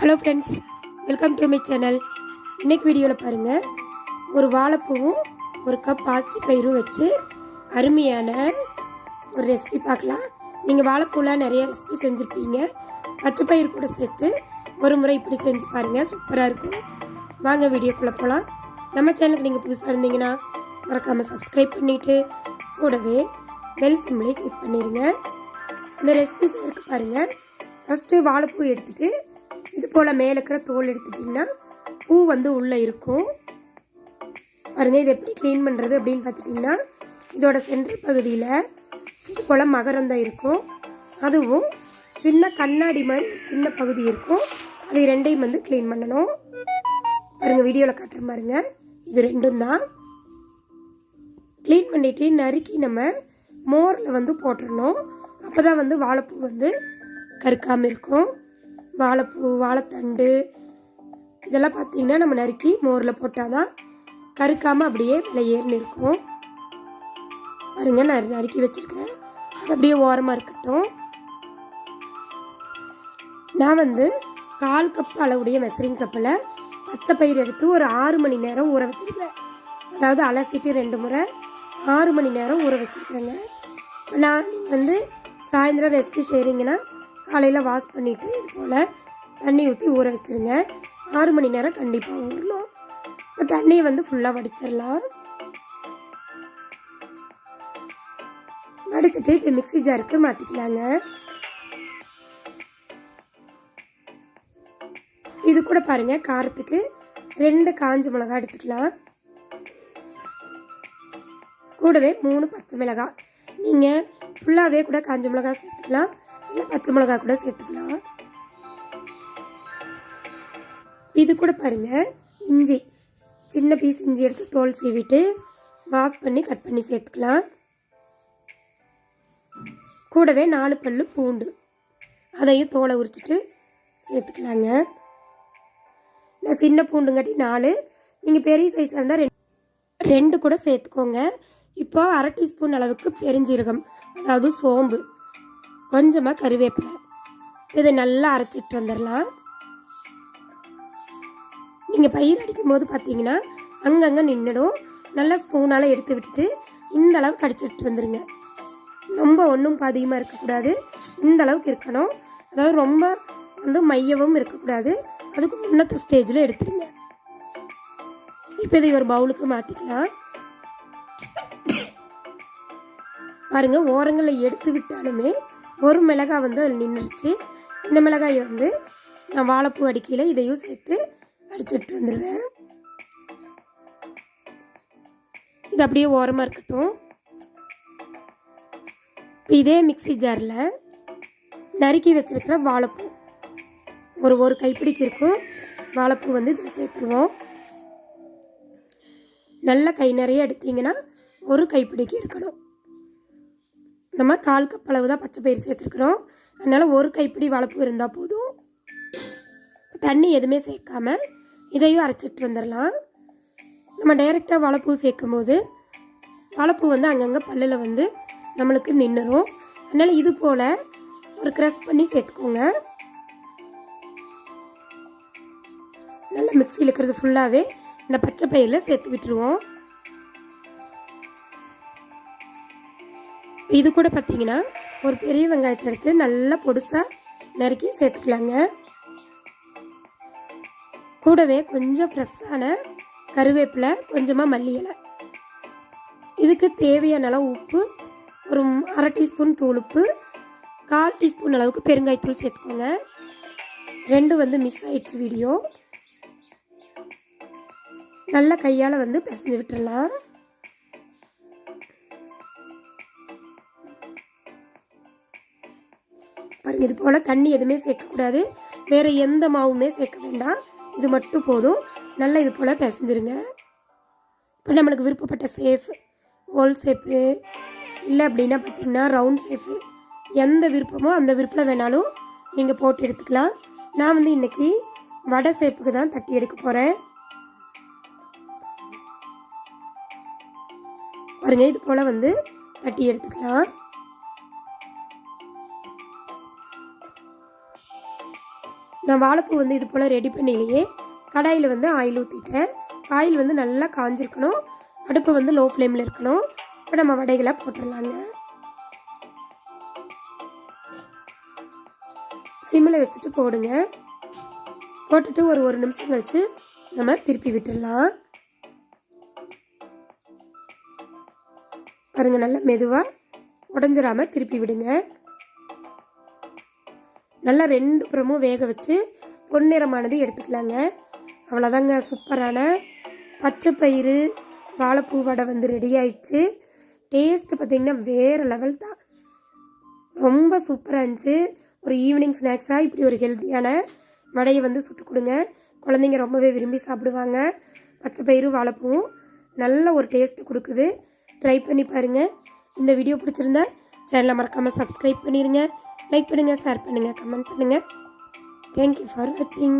Hello friends welcome to my channel இன்னைக்கு வீடியோவில் பாருங்கள் ஒரு வாழைப்பூவும் ஒரு கப் பாசி பயிரும் வச்சு அருமையான ஒரு ரெசிபி பார்க்கலாம். நீங்கள் வாழைப்பூவில் நிறைய ரெசிபி செஞ்சுருப்பீங்க. பச்சை பயிர் கூட சேர்த்து ஒரு முறை இப்படி செஞ்சு பாருங்கள் சூப்பராக இருக்கும். வாங்க வீடியோக்குள்ளே போகலாம் நம்ம சேனலுக்கு நீங்கள் புதுசாக இருந்தீங்கன்னா மறக்காமல் சப்ஸ்கிரைப் பண்ணிவிட்டு கூடவே பெல் சிம்லை கிளிக் பண்ணிடுங்க இந்த ரெசிபி செய்யறதுக்கு பாருங்கள் ஃபஸ்ட்டு வாழைப்பூ எடுத்துகிட்டு இது போல் மேலே இருக்கிற தோல் எடுத்துட்டிங்கன்னா பூ வந்து உள்ளே இருக்கும். பாருங்கள் இது எப்படி க்ளீன் பண்ணுறது அப்படின்னு பார்த்துட்டிங்கன்னா இதோட சென்டர் பகுதியில் இது போல் மகரந்தம் இருக்கும். அதுவும் சின்ன கண்ணாடி மாதிரி ஒரு சின்ன பகுதி இருக்கும். அது ரெண்டையும் வந்து க்ளீன் பண்ணணும். பாருங்கள் வீடியோவில் காட்டுற பாருங்க. இது ரெண்டும் தான். க்ளீன் பண்ணிவிட்டு நறுக்கி நம்ம மோரில் வந்து போட்டுடணும் அப்போ தான் வந்து வாழைப்பூ வந்து கருக்காமல் இருக்கும். வாழைப்பூ வாழைத்தண்டு இதெல்லாம் பார்த்தீங்கன்னா நம்ம நறுக்கி மோரில் போட்டால் தான் கருக்காமல் அப்படியே விலையேறுன்னு இருக்கும். பாருங்க நான் நறுக்கி வச்சுருக்கிறேன். அது அப்படியே ஓரமாக இருக்கட்டும். நான் வந்து கால் கப் அளவுடைய மெசரிங் கப்பில் பச்சை பயிர் எடுத்து ஒரு ஆறு மணி நேரம் ஊற வச்சுருக்கிறேன். அதாவது அலசிட்டு ரெண்டு முறை ஆறு மணி நேரம் ஊற வச்சுருக்குறேங்க. நான் நீங்கள் வந்து சாயந்தரம் ரெசிபி செய்கிறீங்கன்னா காலையில் வாஷ் பண்ணிவிட்டு இது போல் தண்ணி ஊற்றி ஊற வச்சுருங்க. ஆறு மணி நேரம் கண்டிப்பாக ஊறணும். இப்போ தண்ணியை வந்து ஃபுல்லாக வடிச்சிடலாம். வடிச்சிட்டு இப்போ மிக்ஸி ஜாருக்கு மாற்றிக்கலாங்க இது கூட பாருங்கள் காரத்துக்கு ரெண்டு காஞ்ச மிளகாய் எடுத்துக்கலாம். கூடவே மூணு பச்சை மிளகாய் நீங்கள் ஃபுல்லாகவே கூட காஞ்ச மிளகாய் சேர்த்துக்கலாம். இல்லை பச்சை மிளகாய் கூட சேர்த்துக்கலாம். இது கூட பாருங்க இஞ்சி. சின்ன பீஸ் இஞ்சி எடுத்து தோல் சீவிட்டு வாஷ் பண்ணி கட் பண்ணி சேர்த்துக்கலாம். கூடவே நாலு பல் பூண்டு. அதையும் தோலை உரிச்சிட்டு சேர்த்துக்கலாங்க. நான் சின்ன பூண்டுங்காட்டி நாலு. நீங்கள் பெரிய சைஸாக இருந்தால் ரெண்டு ரெண்டு கூட சேர்த்துக்கோங்க. இப்போ அரை டீஸ்பூன் அளவுக்கு பெருஞ்சீரகம் அதாவது சோம்பு. கொஞ்சமாக கருவேப்பிலை. இதை நல்லா அரைச்சிட்டு வந்துடலாம். நீங்கள் பயிர் அடிக்கும் போது பார்த்தீங்கன்னா அங்கங்கே நின்றுடும் நல்லா ஸ்பூனால் எடுத்து விட்டுட்டு இந்த அளவுக்கு அடிச்சிட்டு வந்துடுங்க ரொம்ப ஒன்றும் அதிகமாக இருக்கக்கூடாது. இந்த அளவுக்கு இருக்கணும். அதாவது ரொம்ப வந்து மையவும் இருக்கக்கூடாது. அதுக்கு முன்னத்த ஸ்டேஜில் எடுத்துருங்க. இப்போ இதை ஒரு பவுலுக்கு மாற்றிக்கலாம் பாருங்கள் ஓரங்களில் எடுத்து விட்டாலுமே ஒரு மிளகாய் வந்து அதில் நின்றுச்சு இந்த மிளகாயை வந்து நான் வாழைப்பூ அடிக்கையில் இதையும் சேர்த்து அடிச்சுட்டு வந்துடுவேன் இது அப்படியே ஓரமாக இருக்கட்டும். இப்போ இதே மிக்ஸி ஜாரில் நறுக்கி வச்சுருக்கிற வாழைப்பூ. ஒரு ஒரு கைப்பிடிக்கு இருக்கும். வாழைப்பூ வந்து இதில் சேர்த்துருவோம். நல்ல கை நிறைய எடுத்தீங்கன்னா ஒரு கைப்பிடிக்கு இருக்கணும். நம்ம கால் கப் அளவு தான் பச்சை பயிர் சேர்த்துருக்குறோம். அதனால் ஒரு கைப்பிடி வாழைப்பூ இருந்தால் போதும். தண்ணி எதுவுமே சேர்க்காம இதையும் அரைச்சிட்டு வந்துடலாம் நம்ம டைரெக்டாக வாழைப்பூ சேர்க்கும் போது வாழைப்பூ வந்து அங்கங்கே பல்லில் வந்து நம்மளுக்கு நின்றுரும் அதனால் இது போல் ஒரு க்ரஷ் பண்ணி சேர்த்துக்கோங்க. நல்லா மிக்சியில் இருக்கிறது ஃபுல்லாகவே இந்த பச்சை பயிரில் சேர்த்து விட்டுருவோம். இது கூட பார்த்தீங்கன்னா ஒரு பெரிய வெங்காயத்தை எடுத்து நல்லா பொடுசாக நறுக்கி சேர்த்துக்கலாங்க. கூடவே கொஞ்சம் ஃப்ரெஷ்ஷான கருவேப்பிலை கொஞ்சமாக மல்லி இலை. இதுக்கு தேவையான அளவு உப்பு ஒரு அரை டீஸ்பூன் தூள் உப்பு கால் டீஸ்பூன் அளவுக்கு பெருங்காயத்தூள் சேர்த்துக்கோங்க. ரெண்டு வந்து மிஸ் ஆயிடுச்சு வீடியோ நல்ல கையால் வந்து பிசைஞ்சு விட்டுடலாம் இது போல் தண்ணி எதுவுமே சேர்க்கக்கூடாது. வேறு எந்த மாவுமே சேர்க்க வேண்டாம். இது மட்டும் போதும். நல்லா இது போல் பிசைஞ்சிருங்க. இப்போ நம்மளுக்கு விருப்பப்பட்ட சேஃப் ஹோல் ஷேப்பு இல்லை அப்படின்னா பார்த்தீங்கன்னா ரவுண்ட் ஷேப்பு எந்த விருப்பமோ அந்த விருப்பம் வேணாலும் நீங்கள் போட்டு எடுத்துக்கலாம். நான் வந்து இன்றைக்கி வடை சேப்புக்கு தான் தட்டி எடுக்க போகிறேன் பாருங்கள் இது போல் வந்து தட்டி எடுத்துக்கலாம். நான் வாழைப்பூ வந்து இது போல் ரெடி பண்ணிலேயே கடாயில் வந்து ஆயில் ஊற்றிட்டேன் ஆயில் வந்து நல்லா காஞ்சிருக்கணும். அடுப்பு வந்து லோ ஃப்ளேமில் இருக்கணும். இப்போ நம்ம வடைகளை போட்டுடலாங்க. சிம்மில் வச்சுட்டு போடுங்க. போட்டுட்டு ஒரு ஒரு நிமிஷம் கழித்து நம்ம திருப்பி விட்டுடலாம். பாருங்கள் நல்லா மெதுவாக உடஞ்சிராமல் திருப்பி விடுங்க. நல்லா ரெண்டு புறமும் வேக வச்சு பொன்னிறமானது எடுத்துக்கலாங்க. அவ்வளோதாங்க சூப்பரான பச்சை பயிறு வாழைப்பூ வடை வந்து ரெடி ஆயிடுச்சு. டேஸ்ட்டு பார்த்திங்கன்னா வேறு லெவல் தான். ரொம்ப சூப்பராக இருந்துச்சு. ஒரு ஈவினிங் ஸ்நாக்ஸாக இப்படி ஒரு ஹெல்த்தியான வடையை வந்து சுட்டு கொடுங்க. குழந்தைங்க ரொம்பவே விரும்பி சாப்பிடுவாங்க. பச்சை பயிறு வாழைப்பூவும் நல்ல ஒரு டேஸ்ட்டு கொடுக்குது. ட்ரை பண்ணி பாருங்கள் இந்த வீடியோ பிடிச்சிருந்தா சேனலை மறக்காமல் சப்ஸ்கிரைப் பண்ணிடுங்க லைக் பண்ணுங்கள் ஷேர் பண்ணுங்கள் கமெண்ட் பண்ணுங்கள் தேங்க்யூ ஃபார் வாட்சிங்